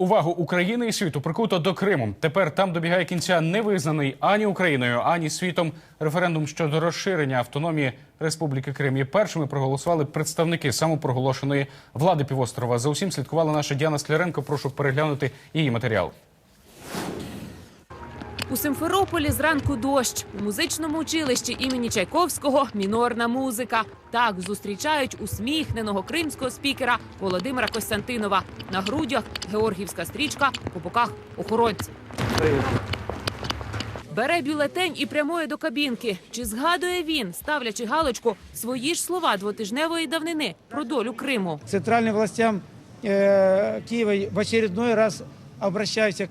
Увагу України і світу прикуто до Криму. Тепер там добігає кінця невизнаний ані Україною, ані світом референдум щодо розширення автономії Республіки Крим. І першими проголосували представники самопроголошеної влади півострова. За усім слідкувала наша Діана Скляренко. Прошу переглянути її матеріал. У Симферополі зранку дощ. У музичному училищі імені Чайковського мінорна музика. Так зустрічають усміхненого кримського спікера Володимира Костянтинова. На грудях георгівська стрічка, по боках охоронці. Бере бюлетень і прямує до кабінки. Чи згадує він, ставлячи галочку, свої ж слова двотижневої давнини про долю Криму? центральным властям э, Киева в очередной раз обращаюсь. Я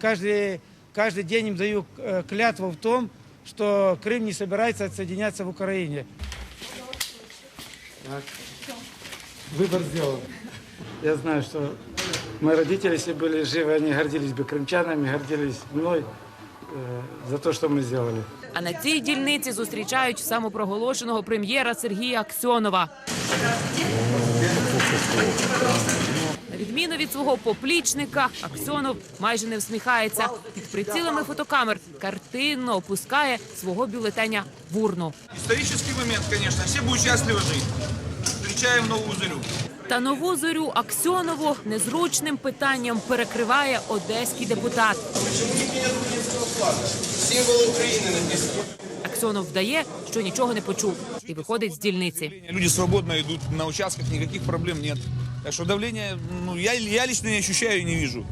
каждый, каждый день им даю э, клятву в том, что Крым не собирается отсоединяться в Украине. Так. Выбор сделан. Я знаю, что мои родители, если были живы, они гордились бы крымчанами, гордились мной э, за то, что мы сделали. А на цій дільниці зустрічають самопроголошеного прем'єра Сергія Аксьонова. На відміну від свого поплічника, Аксьонов майже не всміхається. Під прицілами фотокамер картинно опускає свого бюлетеня в урну. Исторический момент, конечно. Все будут счастливы жить. Встречаем новую зарю. Та нову зорю Аксьонову незручним питанням перекриває одеський депутат. Символы Украины написано. Аксьонов вдає, що нічого не почув, і виходить з дільниці. Люди свободно идут на участках, никаких проблем нет. Так что давление, ну, я, я лично не ощущаю и не вижу.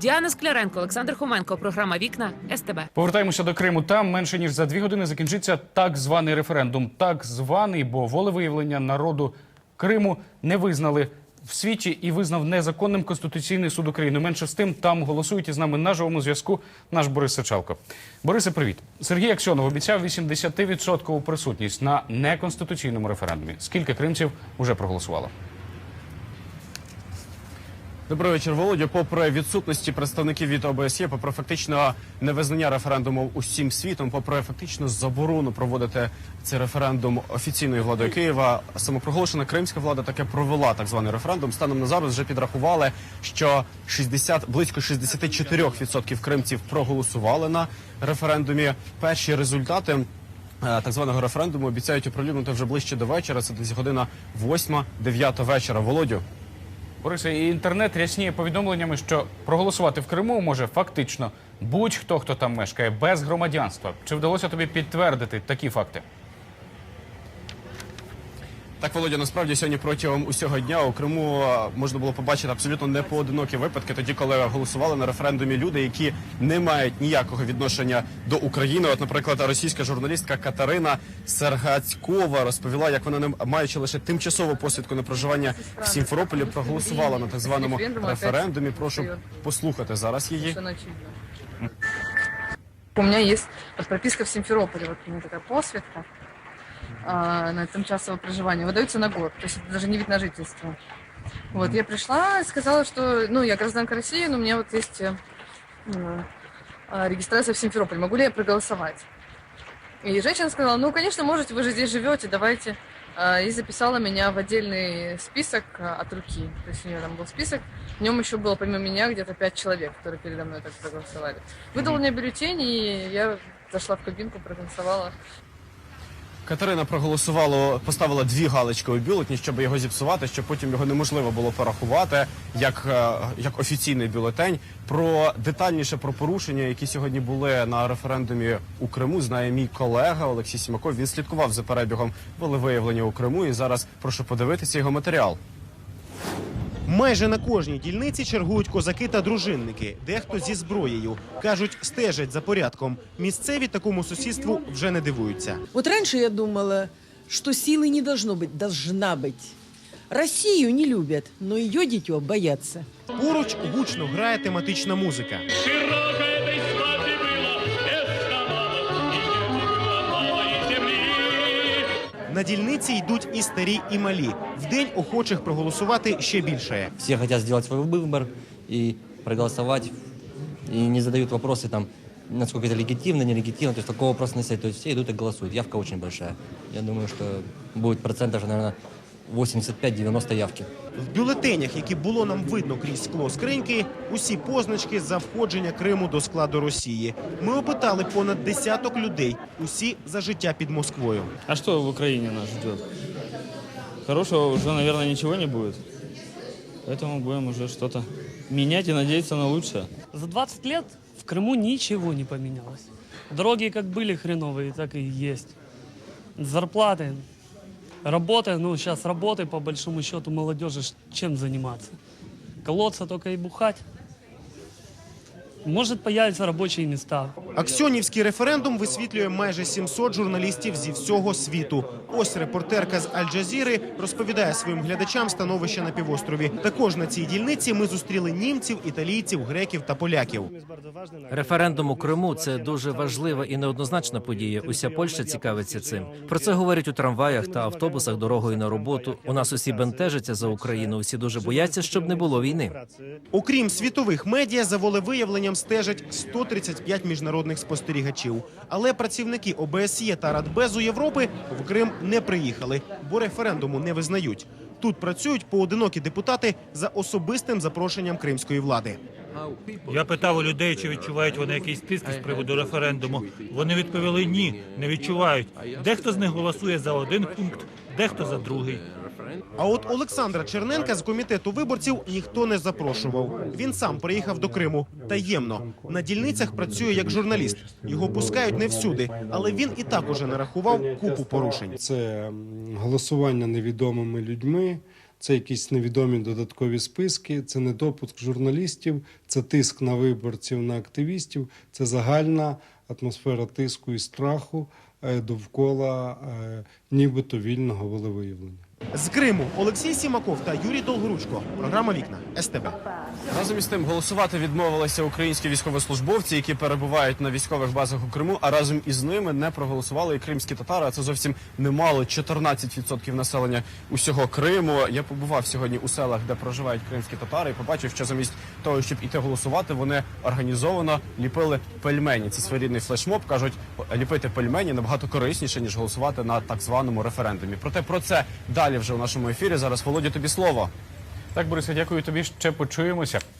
Діана Скляренко, Олександр Хоменко. Програма Вікна СТБ. Повертаємося до Криму. Там менше ніж за дві години закінчиться так званий референдум. Так званий, бо волевиявлення народу Криму не визнали в світі і визнав незаконним Конституційний суд України. Менше з тим там голосують із нами на живому зв'язку наш Борис Сачалко. Борисе, привіт. Сергій Аксьонов обіцяв 80% присутність на неконституційному референдумі. Скільки кримців вже проголосувало? Добрий вечір, Володя. Попри відсутності представників від ОБСЄ, попри фактично невизнання референдуму усім світом, попри фактично заборону проводити цей референдум офіційною владою Києва, самопроголошена кримська влада таки провела так званий референдум. Станом на зараз вже підрахували, що 60, близько 64% кримців проголосували на референдумі. Перші результати. е, Так званого референдуму обіцяють оприлюднити вже ближче до вечора. Це десь година 8-9 вечора. Володю. Борисе, і інтернет рясніє повідомленнями, що проголосувати в Криму може фактично будь-хто, хто там мешкає, без громадянства. Чи вдалося тобі підтвердити такі факти? Так, Володя, насправді сьогодні протягом усього дня у Криму можна було побачити абсолютно непоодинокі випадки, тоді коли голосували на референдумі люди, які не мають ніякого відношення до України. От, наприклад, російська журналістка Катерина Сергацькова розповіла, як вона не маючи лише тимчасову посвідку на проживання в Сімферополі, проголосувала на так званому референдумі. Прошу послухати зараз її. У есть вот прописка в Симферополе, вот у меня такая посвідка на тимчасовое проживание. Выдается на год, то есть это даже не вид на жительство. Вот, я пришла и сказала, что, ну, я гражданка России, но у меня вот есть э, а, регистрация в Симферополе. Могу ли я проголосовать? И женщина сказала, ну, конечно, можете, вы же здесь живете, давайте. А, И записала меня в отдельный список а, от руки. То есть у нее там был список, в нем еще было помимо меня где-то пять человек, которые передо мной так проголосовали. Выдала мне бюллетень, и я зашла в кабинку, проголосовала. Катерина проголосувала, поставила дві галочки у бюлетні, щоб його зіпсувати, щоб потім його неможливо було порахувати як, е, як офіційний бюлетень. Про детальніше про порушення, які сьогодні були на референдумі у Криму, знає мій колега Олексій Сімаков. Він слідкував за перебігом волевиявлення у Криму. І зараз прошу подивитися його матеріал. Майже на кожній дільниці чергують козаки та дружинники, дехто зі зброєю. Кажуть, стежать за порядком. Місцеві такому сусідству вже не дивуються. Вот раньше я думала, что силы не должно быть, должна быть. Россию не любят, но ее дитё боятся. Поруч гучно грає тематична музика. На дільниці йдуть і старі, і малі. Вдень охочих проголосувати ще більше. все хотят сделать свой выбор и проголосовать, и не задают вопросы там, насколько это легитимно, нелегитимно, то есть такого вопроса не стоит, то есть все идут и голосуют, явка очень большая. Я думаю, что будет процентов, наверное, 85-90 явки. В бюлетенях, які було нам видно крізь скло скриньки, усі позначки за входження Криму до складу Росії. Ми опитали понад десяток людей, усі за життя під Москвою. А что в Украине нас ждет? Хорошего уже, наверное, ничего не будет. Поэтому будем уже что-то менять и надеяться на лучшее. За 20 лет в Крыму ничего не поменялось. Дороги как были хреновые, так и есть. Зарплаты, работы, ну сейчас работы по большому счету молодежи чем заниматься? Колоться только и бухать. Может появятся рабочие места. Аксьонівський референдум висвітлює майже 700 журналістів зі всього світу. Ось репортерка з Аль-Джазіри розповідає своїм глядачам становище на півострові. Також на цій дільниці ми зустріли німців, італійців, греків та поляків. Референдум у Криму це дуже важлива і неоднозначна подія. Уся Польща цікавиться цим. Про це говорять у трамваях та автобусах дорогою на роботу. У нас усі бентежаться за Україну. Усі дуже бояться, щоб не було війни. Окрім світових медіа, за волевиявленням стежать 135 міжнародних спостерігачів. Але працівники ОБСЄ та Радбезу Європи в Крим не приїхали, бо референдуму не визнають. Тут працюють поодинокі депутати за особистим запрошенням кримської влади. Я питав у людей, чи відчувають вони якийсь тиск з приводу референдуму. Вони відповіли ні, не відчувають. Дехто з них голосує за один пункт, дехто за другий. А от Олександра Черненка з комітету виборців ніхто не запрошував. Він сам приїхав до Криму таємно. На дільницях працює як журналіст. Його пускають не всюди, але він і так уже нарахував купу порушень. Це голосування невідомими людьми, це якісь невідомі додаткові списки, це недопуск журналістів, це тиск на виборців, на активістів, це загальна атмосфера тиску і страху е, довкола е, нібито вільного волевиявлення. З Криму Олексій Сімаков та Юрій Долгоручко. Програма Вікна СТБ. Разом із тим голосувати відмовилися українські військовослужбовці, які перебувають на військових базах у Криму. А разом із ними не проголосували і кримські татари. А це зовсім немало 14% населення усього Криму. Я побував сьогодні у селах, де проживають кримські татари, і побачив, що замість того, щоб іти голосувати, вони організовано ліпили пельмені. Це своєрідний флешмоб. кажуть, ліпити пельмені набагато корисніше ніж голосувати на так званому референдумі. Проте про це далі вже у нашому ефірі. Зараз Володя, тобі слово. Так, Борисе, дякую тобі. Ще почуємося.